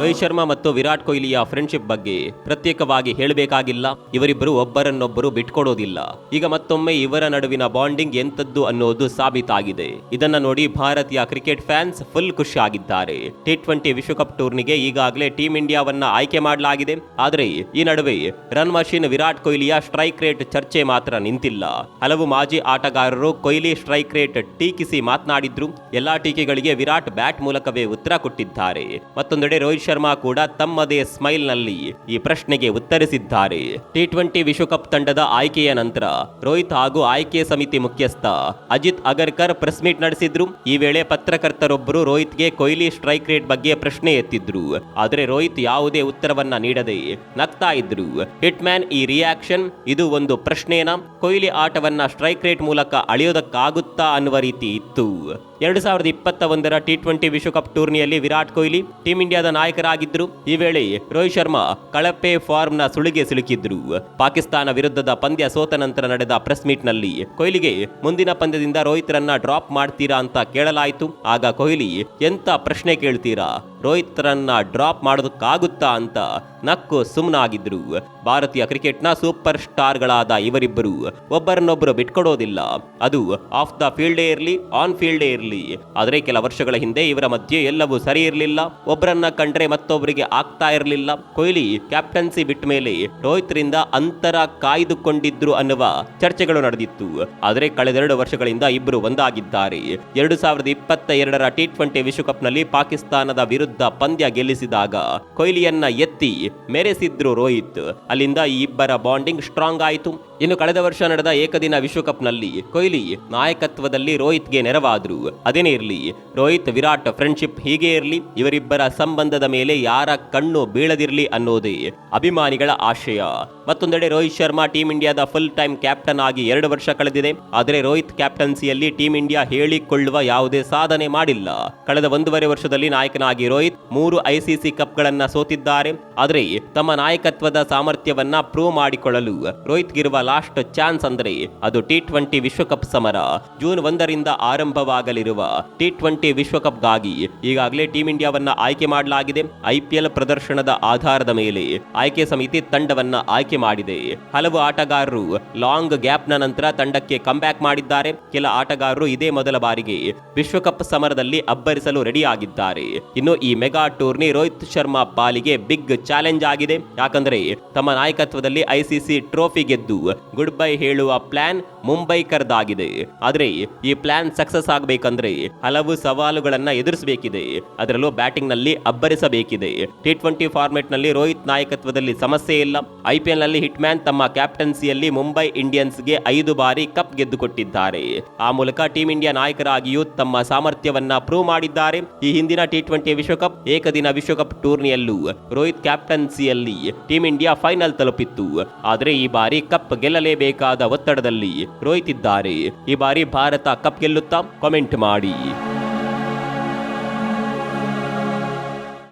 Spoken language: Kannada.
ರೋಹಿತ್ ಶರ್ಮಾ ಮತ್ತು ವಿರಾಟ್ ಕೊಹ್ಲಿಯ ಫ್ರೆಂಡ್ಶಿಪ್ ಬಗ್ಗೆ ಪ್ರತ್ಯೇಕವಾಗಿ ಹೇಳಬೇಕಾಗಿಲ್ಲ. ಇವರಿಬ್ಬರು ಒಬ್ಬರನ್ನೊಬ್ಬರು ಬಿಟ್ಕೊಡೋದಿಲ್ಲ. ಈಗ ಮತ್ತೊಮ್ಮೆ ಇವರ ನಡುವಿನ ಬಾಂಡಿಂಗ್ ಎಂತದ್ದು ಅನ್ನೋದು ಸಾಬೀತಾಗಿದೆ. ಇದನ್ನ ನೋಡಿ ಭಾರತೀಯ ಕ್ರಿಕೆಟ್ ಫ್ಯಾನ್ಸ್ ಫುಲ್ ಖುಷಿಯಾಗಿದ್ದಾರೆ ಟಿ ಟ್ವೆಂಟಿ ವಿಶ್ವಕಪ್ ಟೂರ್ನಿಗೆ ಈಗಾಗಲೇ ಟೀಂ ಇಂಡಿಯಾವನ್ನ ಆಯ್ಕೆ ಮಾಡಲಾಗಿದೆ. ಆದರೆ ಈ ನಡುವೆ ರನ್ ಮಷಿನ್ ವಿರಾಟ್ ಕೊಹ್ಲಿಯ ಸ್ಟ್ರೈಕ್ ರೇಟ್ ಚರ್ಚೆ ಮಾತ್ರ ನಿಂತಿಲ್ಲ. ಹಲವು ಮಾಜಿ ಆಟಗಾರರು ಕೊಹ್ಲಿ ಸ್ಟ್ರೈಕ್ ರೇಟ್ ಟೀಕಿಸಿ ಮಾತನಾಡಿದ್ರು. ಎಲ್ಲಾ ಟೀಕೆಗಳಿಗೆ ವಿರಾಟ್ ಬ್ಯಾಟ್ ಮೂಲಕವೇ ಉತ್ತರ ಕೊಟ್ಟಿದ್ದಾರೆ. ಮತ್ತೊಂದೆಡೆ ರೋಹಿತ್ ಶರ್ಮಾ ಕೂಡ ತಮ್ಮದೇ ಸ್ಮೈಲ್ನಲ್ಲಿ ಈ ಪ್ರಶ್ನೆಗೆ ಉತ್ತರಿಸಿದ್ದಾರೆ. ಟಿ ಟ್ವೆಂಟಿ ವಿಶ್ವಕಪ್ ತಂಡದ ಆಯ್ಕೆಯ ನಂತರ ರೋಹಿತ್ ಹಾಗೂ ಆಯ್ಕೆ ಸಮಿತಿ ಮುಖ್ಯಸ್ಥ ಅಜಿತ್ ಅಗರ್ಕರ್ ಪ್ರೆಸ್ ಮೀಟ್ ನಡೆಸಿದ್ರು. ಈ ವೇಳೆ ಪತ್ರಕರ್ತರೊಬ್ಬರು ರೋಹಿತ್ಗೆ ಕೊಹ್ಲಿ ಸ್ಟ್ರೈಕ್ ರೇಟ್ ಬಗ್ಗೆ ಪ್ರಶ್ನೆ ಎತ್ತಿದ್ರು. ಆದರೆ ರೋಹಿತ್ ಯಾವುದೇ ಉತ್ತರವನ್ನ ನೀಡದೆ ನಗ್ತಾ ಇದ್ರು. ಹಿಟ್ ಮ್ಯಾನ್ ಈ ರಿಯಾಕ್ಷನ್ ಇದು ಒಂದು ಪ್ರಶ್ನೆನಾ? ಕೊಹ್ಲಿ ಆಟವನ್ನ ಸ್ಟ್ರೈಕ್ ರೇಟ್ ಮೂಲಕ ಅಳೆಯೋದಕ್ಕಾಗುತ್ತಾ ಅನ್ನುವ ರೀತಿ ಇತ್ತು. ಎರಡು ಸಾವಿರದ ಇಪ್ಪತ್ತ ಒಂದರ ಟಿ ಟ್ವೆಂಟಿ ವಿಶ್ವಕಪ್ ಟೂರ್ನಿಯಲ್ಲಿ ವಿರಾಟ್ ಕೊಹ್ಲಿ ಟೀಂ ಇಂಡಿಯಾದ ನಾಯಕರಾಗಿದ್ದರು. ಈ ವೇಳೆ ರೋಹಿತ್ ಶರ್ಮಾ ಕಳಪೆ ಫಾರ್ಮ್ನ ಸುಳಿಗೆ ಸಿಲುಕಿದ್ರು. ಪಾಕಿಸ್ತಾನ ವಿರುದ್ಧದ ಪಂದ್ಯ ಸೋತ ನಂತರ ನಡೆದ ಪ್ರೆಸ್ ಮೀಟ್ನಲ್ಲಿ ಕೊಹ್ಲಿಗೆ ಮುಂದಿನ ಪಂದ್ಯದಿಂದ ರೋಹಿತ್ ರನ್ನ ಡ್ರಾಪ್ ಮಾಡ್ತೀರಾ ಅಂತ ಕೇಳಲಾಯಿತು. ಆಗ ಕೊಹ್ಲಿ, ಎಂತ ಪ್ರಶ್ನೆ ಕೇಳ್ತೀರಾ? ರೋಹಿತ್ ರನ್ನ ಡ್ರಾಪ್ ಮಾಡೋದಕ್ಕಾಗುತ್ತಾ ಅಂತ ನಕ್ಕು ಸುಮ್ಮನಾಗಿದ್ರು ಭಾರತೀಯ ಕ್ರಿಕೆಟ್ನ ಸೂಪರ್ ಸ್ಟಾರ್ಗಳಾದ ಇವರಿಬ್ಬರು ಒಬ್ಬರನ್ನೊಬ್ಬರು ಬಿಟ್ಕೊಡೋದಿಲ್ಲ. ಅದು ಆಫ್ ದ ಫೀಲ್ಡೇ ಇರಲಿ, ಆನ್ ಫೀಲ್ಡೇ ಇರಲಿ. ಆದರೆ ಕೆಲ ವರ್ಷಗಳ ಹಿಂದೆ ಇವರ ಮಧ್ಯೆ ಎಲ್ಲವೂ ಸರಿ ಇರಲಿಲ್ಲ. ಒಬ್ಬರನ್ನ ಕಂಡ್ರೆ ಮತ್ತೊಬ್ಬರಿಗೆ ಆಗ್ತಾ ಇರಲಿಲ್ಲ. ಕೊಹ್ಲಿ ಕ್ಯಾಪ್ಟನ್ಸಿ ಬಿಟ್ಟ ಮೇಲೆ ರೋಹಿತ್ರಿಂದ ಅಂತರ ಕಾಯ್ದುಕೊಂಡಿದ್ರು ಅನ್ನುವ ಚರ್ಚೆಗಳು ನಡೆದಿತ್ತು. ಆದರೆ ಕಳೆದೆರಡು ವರ್ಷಗಳಿಂದ ಇಬ್ಬರು ಒಂದಾಗಿದ್ದಾರೆ. ಎರಡು ಸಾವಿರದ ಇಪ್ಪತ್ತ ಎರಡರ ಟಿ ಟ್ವೆಂಟಿ ವಿಶ್ವಕಪ್ನಲ್ಲಿ ಪಾಕಿಸ್ತಾನದ ವಿರುದ್ಧ ಪಂದ್ಯ ಗೆಲ್ಲಿಸಿದಾಗ ಕೊಹ್ಲಿಯನ್ನ ಎತ್ತಿ ಮೆರೆಸಿದ್ರು ರೋಹಿತ್. ಅಲ್ಲಿಂದ ಈ ಇಬ್ಬರ ಬಾಂಡಿಂಗ್ ಸ್ಟ್ರಾಂಗ್ ಆಯಿತು. ಇನ್ನು ಕಳೆದ ವರ್ಷ ನಡೆದ ಏಕದಿನ ವಿಶ್ವಕಪ್ನಲ್ಲಿ ಕೊಹ್ಲಿ ನಾಯಕತ್ವದಲ್ಲಿ ರೋಹಿತ್ಗೆ ನೆರವಾದ್ರು. ಅದೇನೇ ಇರಲಿ, ರೋಹಿತ್ ವಿರಾಟ್ ಫ್ರೆಂಡ್ಶಿಪ್ ಹೀಗೆ ಇರಲಿ, ಇವರಿಬ್ಬರ ಸಂಬಂಧದ ಮೇಲೆ ಯಾರ ಕಣ್ಣು ಬೀಳದಿರಲಿ ಅನ್ನೋದೇ ಅಭಿಮಾನಿಗಳ ಆಶಯ. ಮತ್ತೊಂದೆಡೆ ರೋಹಿತ್ ಶರ್ಮಾ ಟೀಂ ಇಂಡಿಯಾದ ಫುಲ್ ಟೈಮ್ ಕ್ಯಾಪ್ಟನ್ ಆಗಿ ಎರಡು ವರ್ಷ ಕಳೆದಿದೆ. ಆದರೆ ರೋಹಿತ್ ಕ್ಯಾಪ್ಟನ್ಸಿಯಲ್ಲಿ ಟೀಂ ಇಂಡಿಯಾ ಹೇಳಿಕೊಳ್ಳುವ ಯಾವುದೇ ಸಾಧನೆ ಮಾಡಿಲ್ಲ. ಕಳೆದ ಒಂದೂವರೆ ವರ್ಷದಲ್ಲಿ ನಾಯಕನಾಗಿ ರೋಹಿತ್ ಮೂರು ಐಸಿಸಿ ಕಪ್ಗಳನ್ನ ಸೋತಿದ್ದಾರೆ. ಆದರೆ ತಮ್ಮ ನಾಯಕತ್ವದ ಸಾಮರ್ಥ್ಯವನ್ನ ಪ್ರೂವ್ ಮಾಡಿಕೊಳ್ಳಲು ರೋಹಿತ್ಗಿರುವ ಲಾಸ್ಟ್ ಚಾನ್ಸ್ ಅಂದ್ರೆ ಅದು ಟಿ ಟ್ವೆಂಟಿ ವಿಶ್ವಕಪ್ ಸಮರ. ಜೂನ್ ಒಂದರಿಂದ ಆರಂಭವಾಗಲಿರುವ ಟಿ ಟ್ವೆಂಟಿ ವಿಶ್ವಕಪ್ಗಾಗಿ ಈಗಾಗಲೇ ಟೀಂ ಇಂಡಿಯಾವನ್ನ ಆಯ್ಕೆ ಮಾಡಲಾಗಿದೆ. ಐಪಿಎಲ್ ಪ್ರದರ್ಶನದ ಆಧಾರದ ಮೇಲೆ ಆಯ್ಕೆ ಸಮಿತಿ ತಂಡವನ್ನ ಆಯ್ಕೆ ಮಾಡಿದೆ. ಹಲವು ಆಟಗಾರರು ಲಾಂಗ್ ಗ್ಯಾಪ್ನ ನಂತರ ತಂಡಕ್ಕೆ ಕಂಬ್ಯಾಕ್ ಮಾಡಿದ್ದಾರೆ. ಕೆಲ ಆಟಗಾರರು ಇದೇ ಮೊದಲ ಬಾರಿಗೆ ವಿಶ್ವಕಪ್ ಸಮರದಲ್ಲಿ ಅಬ್ಬರಿಸಲು ರೆಡಿಯಾಗಿದ್ದಾರೆ. ಇನ್ನು ಈ ಮೆಗಾ ಟೂರ್ನಿ ರೋಹಿತ್ ಶರ್ಮಾ ಪಾಲಿಗೆ ಬಿಗ್ ಚಾಲೆಂಜ್ ಆಗಿದೆ. ಯಾಕಂದ್ರೆ ತಮ್ಮ ನಾಯಕತ್ವದಲ್ಲಿ ಐಸಿಸಿ ಟ್ರೋಫಿ ಗೆದ್ದು ಗುಡ್ ಬೈ ಹೇಳುವ ಪ್ಲಾನ್ ಮುಂಬೈಕರ್ದಾಗಿದೆ ಆದರೆ ಈ ಪ್ಲಾನ್ ಸಕ್ಸಸ್ ಆಗಬೇಕಂದ್ರೆ ಹಲವು ಸವಾಲುಗಳನ್ನ ಎದುರಿಸಬೇಕಿದೆ. ಅದರಲ್ಲೂ ಬ್ಯಾಟಿಂಗ್ನಲ್ಲಿ ಅಬ್ಬರಿಸಬೇಕಿದೆ. ಟಿ ಟ್ವೆಂಟಿ ಫಾರ್ಮೆಟ್ನಲ್ಲಿ ರೋಹಿತ್ ನಾಯಕತ್ವದಲ್ಲಿ ಸಮಸ್ಯೆ ಇಲ್ಲ. ಐಪಿಎಲ್ನಲ್ಲಿ ಹಿಟ್ ಮ್ಯಾನ್ ತಮ್ಮ ಕ್ಯಾಪ್ಟನ್ಸಿಯಲ್ಲಿ ಮುಂಬೈ ಇಂಡಿಯನ್ಸ್ಗೆ ಐದು ಬಾರಿ ಕಪ್ ಗೆದ್ದುಕೊಟ್ಟಿದ್ದಾರೆ. ಆ ಮೂಲಕ ಟೀಂ ಇಂಡಿಯಾ ನಾಯಕರಾಗಿಯೂ ತಮ್ಮ ಸಾಮರ್ಥ್ಯವನ್ನ ಪ್ರೂವ್ ಮಾಡಿದ್ದಾರೆ. ಈ ಹಿಂದಿನ ಟಿ ಟ್ವೆಂಟಿ ವಿಶ್ವಕಪ್ ಏಕದಿನ ವಿಶ್ವಕಪ್ ಟೂರ್ನಿಯಲ್ಲೂ ರೋಹಿತ್ ಕ್ಯಾಪ್ಟನ್ಸಿಯಲ್ಲಿ ಟೀಂ ಇಂಡಿಯಾ ಫೈನಲ್ ತಲುಪಿತ್ತು. ಆದರೆ ಈ ಬಾರಿ ಕಪ್ ಗೆಲ್ಲಲೇಬೇಕಾದ ಒತ್ತಡದಲ್ಲಿ ರೋಯ್ತಿದ್ದಾರೆ. ಈ ಬಾರಿ ಭಾರತ ಕಪ್ ಗೆಲ್ಲುತ್ತಾ? ಕಾಮೆಂಟ್ ಮಾಡಿ.